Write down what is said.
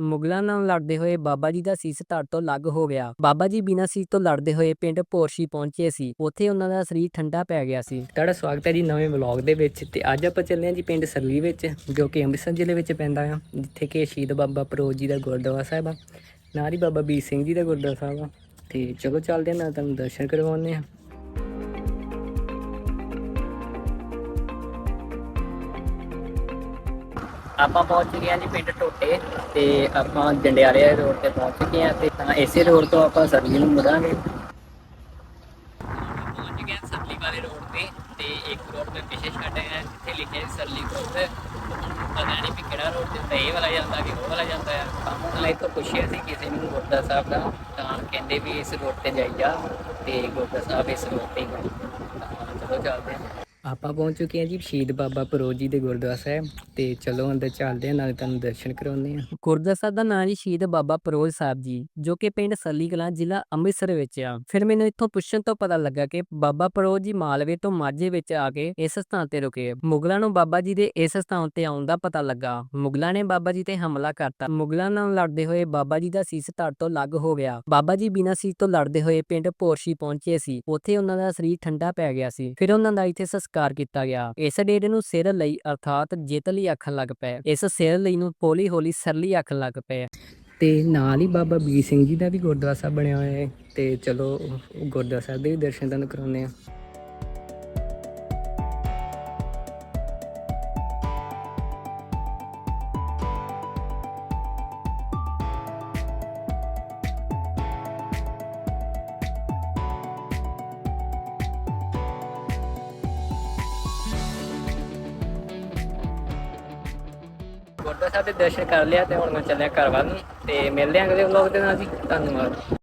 ਮੁਗਲਾਂ ਨਾਲ ਲੜਦੇ ਹੋਏ ਬਾਬਾ ਜੀ ਦਾ ਸੀਸ ਧੜ ਤੋਂ ਲੱਗ ਹੋ ਗਿਆ। ਬਾਬਾ ਜੀ ਬਿਨਾਂ ਸੀਸ ਤੋਂ ਲੜਦੇ ਹੋਏ ਪਿੰਡ ਪੋਰਸ਼ੀ ਪਹੁੰਚੇ ਸੀ। ਉੱਥੇ ਉਹਨਾਂ ਦਾ ਸਰੀਰ ਠੰਡਾ ਪੈ ਗਿਆ ਸੀ। ਤੁਹਾਡਾ ਸਵਾਗਤ ਹੈ ਜੀ ਨਵੇਂ ਵਲੌਗ ਦੇ ਵਿੱਚ ਤੇ ਅੱਜ ਆਪਾਂ ਚੱਲੇ ਹਾਂ ਜੀ ਪਿੰਡ ਸਰਲੀ ਵਿੱਚ, ਜੋ ਕਿ ਅੰਮ੍ਰਿਤਸਰ ਜ਼ਿਲ੍ਹੇ ਵਿੱਚ ਪੈਂਦਾ ਆ, ਜਿੱਥੇ ਕਿ ਸ਼ਹੀਦ ਬਾਬਾ ਪਰੋਜ ਜੀ ਦਾ ਗੁਰਦੁਆਰਾ ਸਾਹਿਬ ਆ। ਨਾਲ ਹੀ ਬਾਬਾ ਵੀਰ ਸਿੰਘ ਜੀ ਦਾ ਗੁਰਦੁਆਰਾ ਸਾਹਿਬ ਆ। ਤੇ ਚਲੋ ਚੱਲਦੇ ਹਾਂ ਨਾਲ ਤੁਹਾਨੂੰ ਦਰਸ਼ਨ ਕਰਵਾਉਂਦੇ ਆ ਆਪਾਂ ਪਹੁੰਚ ਗਏ ਹਾਂ ਜੀ ਪਿੰਡ ਟੋਟੇ ਤੇ ਆਪਾਂ ਜੰਡਿਆਲੇ ਰੋਡ ਤੇ ਪਹੁੰਚ ਚੁੱਕੇ ਹਾਂ ਤੇ ਤਾਂ ਇਸੇ ਰੋਡ ਤੋਂ ਆਪਾਂ ਸਰਲੀ ਨੂੰ ਮੁੜਾਂਗੇ ਪਹੁੰਚ ਚੁੱਕੇ ਸਰਲੀ ਵਾਲੇ ਰੋਡ ਤੇ ਤੇ ਇੱਕ ਰੋਡ ਤੇ ਪਿੱਛੇ ਛੱਡ ਹੈ ਜਿੱਥੇ ਲਿਖਿਆ ਸਰਲੀ ਰੋਡ ਪਤਾ ਨਹੀਂ ਵੀ ਕਿਹੜਾ ਰੋਡ ਤੇ ਇਹ ਵਾਲਾ ਜਾਂਦਾ ਕਿ ਉਹ ਵਾਲਾ ਜਾਂਦਾ ਹੈ ਕੰਮ ਲਈ ਤੋਂ ਪੁੱਛਿਆ ਸੀ ਕਿਸੇ ਨੂੰ ਗੁਰਦਾ ਸਾਹਿਬ ਦਾ, ਤਾਂ ਕਹਿੰਦੇ ਵੀ ਇਸ ਰੋਡ ਤੇ ਜਾਈ ਜਾ ਤੇ ਗੁਰਦਾ ਸਾਹਿਬ ਇਸ ਰੋਡ ਤੇ ਹੀ ਹੈ ਚਲੋ ਚੱਲਦੇ ਹਾਂ। ਆਪਾਂ ਪਹੁੰਚ ਚੁੱਕੇ ਹਾਂ ਜੀ ਸ਼ਹੀਦ ਬਾਬਾ ਪਰੋਜ ਜੀ ਦੇ ਗੁਰਦੁਆਰਾ ਸਾਹਿਬ ਤੇ ਚਲੋ ਅੰਦਰ ਚੱਲਦੇ ਹਾਂ, ਨਾਲੇ ਤੁਹਾਨੂੰ ਦਰਸ਼ਨ ਕਰਾਉਂਦੇ ਹਾਂ। ਗੁਰਦੁਆਰਾ ਸਾਹਿਬ ਦਾ ਨਾਂ ਜੀ ਸ਼ਹੀਦ ਬਾਬਾ ਪਰੋਜ ਸਾਹਿਬ ਜੀ, ਜੋ ਕਿ ਪਿੰਡ ਸੱਲੀ ਕਲਾਂ ਜ਼ਿਲ੍ਹਾ ਅੰਮ੍ਰਿਤਸਰ ਵਿੱਚ ਆ। ਫਿਰ ਮੈਨੂੰ ਇੱਥੋਂ ਪੁੱਛਣ ਤੋਂ ਪਤਾ ਲੱਗਾ ਕਿ ਬਾਬਾ ਪਰੋਜ ਜੀ ਮਾਲਵੇ ਤੋਂ ਮਾਝੇ ਵਿੱਚ ਆ ਕੇ ਇਸ ਸਥਾਨ ਤੇ ਰੁਕੇ ਮੁਗਲਾਂ ਨੂੰ ਬਾਬਾ ਜੀ ਦੇ ਇਸ ਸਥਾਨ ਤੇ ਆਉਣ ਦਾ ਪਤਾ ਲੱਗਾ। ਮੁਗਲਾਂ ਨੇ ਬਾਬਾ ਜੀ ਤੇ ਹਮਲਾ ਕਰਤਾ। ਮੁਗਲਾਂ ਨਾਲ ਲੜਦੇ ਹੋਏ ਬਾਬਾ ਜੀ ਦਾ ਸੀਸ ਧੜ ਤੋਂ ਲੱਗ ਹੋ ਗਿਆ। ਬਾਬਾ ਜੀ ਬਿਨਾਂ ਸੀਸ ਤੋਂ ਲੜਦੇ ਹੋਏ ਪਿੰਡ ਪੋਰਸ਼ੀ ਪਹੁੰਚੇ ਸੀ। ਉੱਥੇ ਉਹਨਾਂ ਦਾ ਸਰੀਰ ਠੰਡਾ ਪੈ ਗਿਆ ਸੀ। ਫਿਰ ਉਹਨਾਂ ਦਾ ਇੱਥੇ ਸੰਸਕਾਰ ਕੀਤਾ ਗਿਆ। ਇਸ ਡੇਰੇ ਨੂੰ ਸਿਰ ਲਈ ਅਰਥਾਤ ਜਿੱਤ ਲਈ ਆਖਣ ਲੱਗ ਪਏ। ਇਸ ਸਿਰ ਲਈ ਨੂੰ ਹੌਲੀ ਹੌਲੀ ਸਰਲੀ ਆਖਣ ਲੱਗ ਪਏ। ਤੇ ਨਾਲ ਹੀ ਬਾਬਾ ਵੀਰ ਸਿੰਘ ਜੀ ਦਾ ਵੀ ਗੁਰਦੁਆਰਾ ਸਾਹਿਬ ਬਣਿਆ ਹੋਇਆ ਹੈ। ਤੇ ਚਲੋ, ਗੁਰਦੁਆਰਾ ਸਾਹਿਬ ਦੇ ਵੀ ਦਰਸ਼ਨ ਤੁਹਾਨੂੰ ਕਰਾਉਂਦੇ ਆ ਗੁਰਦੁਆਰਾ ਸਾਹਿਬ ਦੇ ਦਰਸ਼ਨ ਕਰ ਲਿਆ ਤੇ ਹੁਣ ਮੈਂ ਚੱਲਿਆ ਘਰ ਵੱਲ ਨੂੰ ਤੇ ਮਿਲਦੇ ਆਂ ਅਗਲੇ ਵਲੌਗ ਦੇ ਨਾਲ ਜੀ। ਧੰਨਵਾਦ।